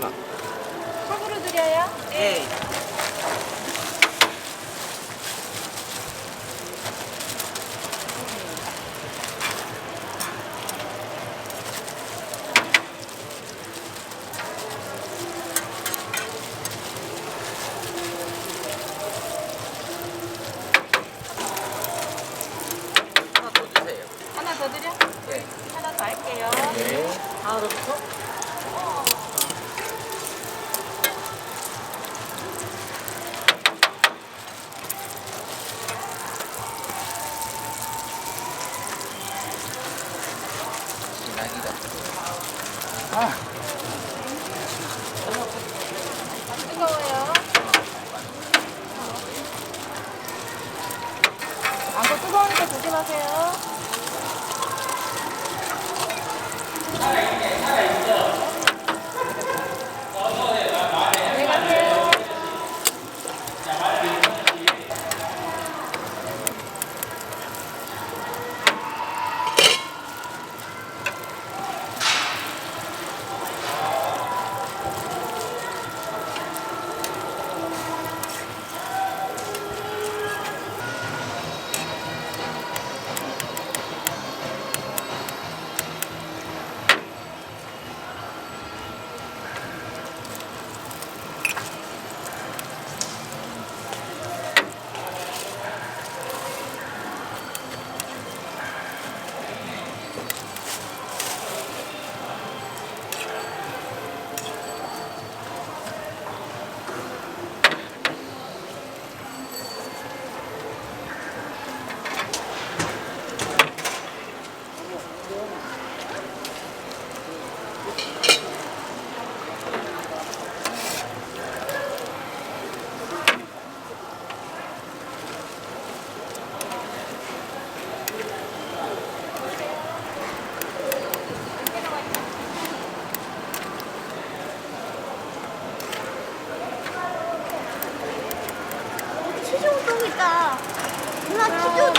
하나. 컵으로 드려요? 네. 하나 더 드려? 네. 하나 더 할게요. 네. 주세요. 진하기다. 아, 뜨거워요. 안고 뜨거우니까 조심하세요. 있다. 누나 치즈